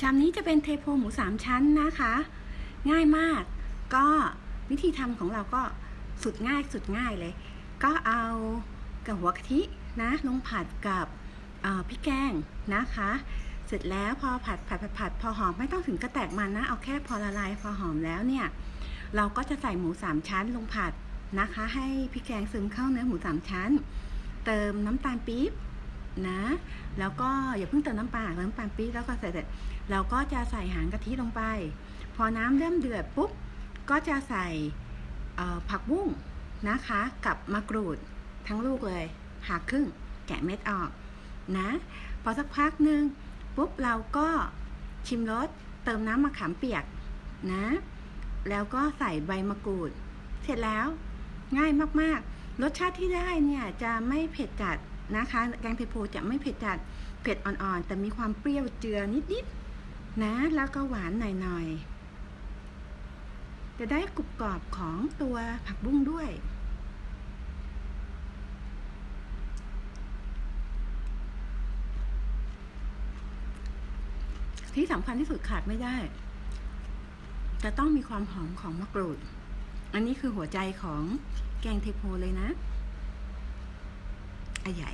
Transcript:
ชามนี้จะเป็นเทโพหมูสามชั้นนะคะ ง่ายมาก ก็วิธีทำของเราก็สุดง่ายสุดง่ายเลย ก็เอากับหัวกะทินะลงผัดกับพริกแกงนะคะ เสร็จแล้วพอผัดผัดผัดผัดพอหอมไม่ต้องถึงกระแตกมันนะ เอาแค่พอละลายพอหอมแล้วเนี่ย เราก็จะใส่หมูสามชั้นลงผัดนะคะ ให้พริกแกงซึมเข้าเนื้อหมูสามชั้น เติมน้ำตาลปี๊บ นะ แล้วก็อย่าเพิ่งเติมน้ำปลาเติมน้ำตาปี๊บแล้วก็ใส่เสร็จเราก็จะใส่หางกะทิลงไป พอน้ำเริ่มเดือดปุ๊บก็จะใส่ผักบุ้งนะคะ กับมะกรูดทั้งลูกเลยหักครึ่งแกะเม็ดออกนะ พอสักพักหนึ่งปุ๊บเราก็ชิมรสเติมน้ำมะขามเปียกนะ แล้วก็ใส่ใบมะกรูด เสร็จแล้วง่ายมากๆ รสชาติที่ได้เนี่ยจะไม่เผ็ดจัด นะคะ แกงเทโพจะไม่เผ็ดจัดเผ็ดอ่อนๆ แต่มีความเปรี้ยวเจือนิดๆนะ แล้วก็หวานหน่อยๆ จะได้กรุบกรอบของตัวผักบุ้งด้วย ที่สำคัญที่สุดขาดไม่ได้ จะต้องมีความหอมของมะกรูด อันนี้คือหัวใจของแกงเทโพเลยนะ อะใหญ่